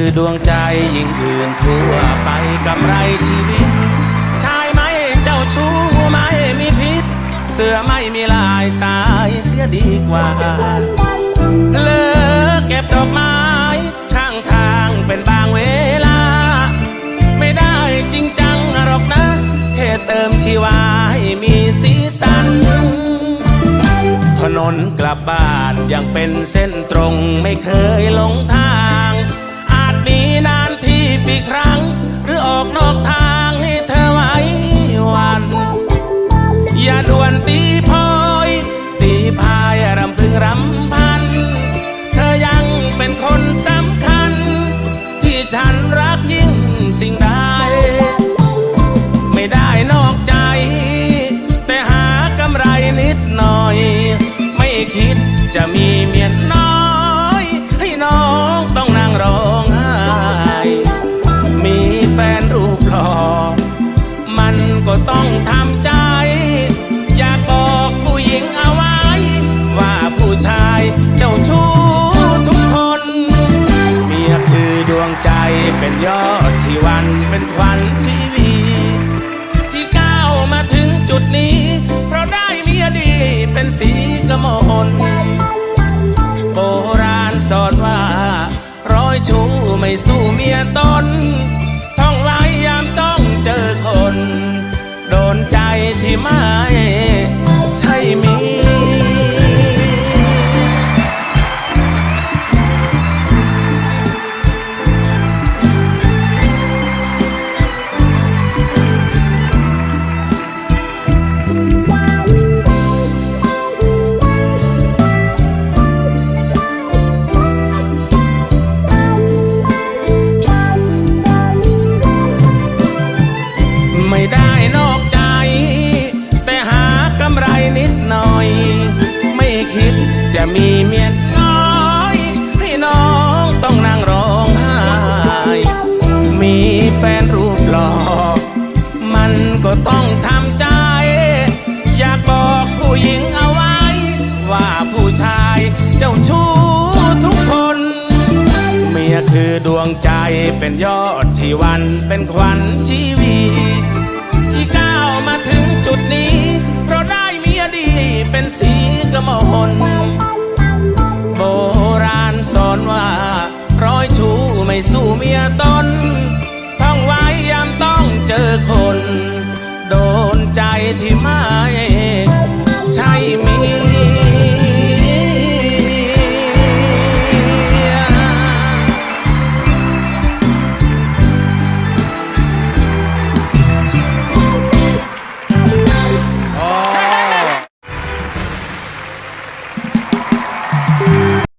ือดวงใจยิ่งอื่นทั่วไปกำไรชีวิต ชายไม่เจ้าชู้ไม่มีพิษ เสือไม่มีลายตายเสียดีกว่า เลิกเก็บดอกไม้ ข้างทางเป็นบางเวลา ไม่ได้จริงจังหรอกนะแค่เติมชีวาให้มีสีสันถนนกลับบ้านยังเป็นเส้นตรงไม่เคยหลงทาง ฉันรักยิ่งสิ่งใด ไม่ได้นอกใจ แต่หากำไรนิดหน่อย ไม่คิดจะมีเมียน้อย ให้น้องต้องนั่งร้องไห้มีแฟนรูปหล่อมันก็ต้องทำใจ วันเป็นขวัญชีวีที่ก้าวมาถึงจุดนี้ เพราะได้เมียดีเป็นสีกมลโบราณสอนว่า ร้อยชูไม่สู้เมียตนท่องไว้ยามต้องเจอคน โดนใจที่ไม่ ต้องทำใจ อยากบอกผู้หญิงเอาไว้ ว่าผู้ชายเจ้าชู้ทุกคน เมียคือดวงใจเป็นยอดที่วันเป็นขวัญชีวีที่ก้าวมาถึงจุดนี้ เพราะได้เมียดีเป็นสีกมลโบราณสอนว่าร้อยชู้ไม่สู้เมียตนท่องไว้ยามต้องเจอคน โดนใจที่ไม่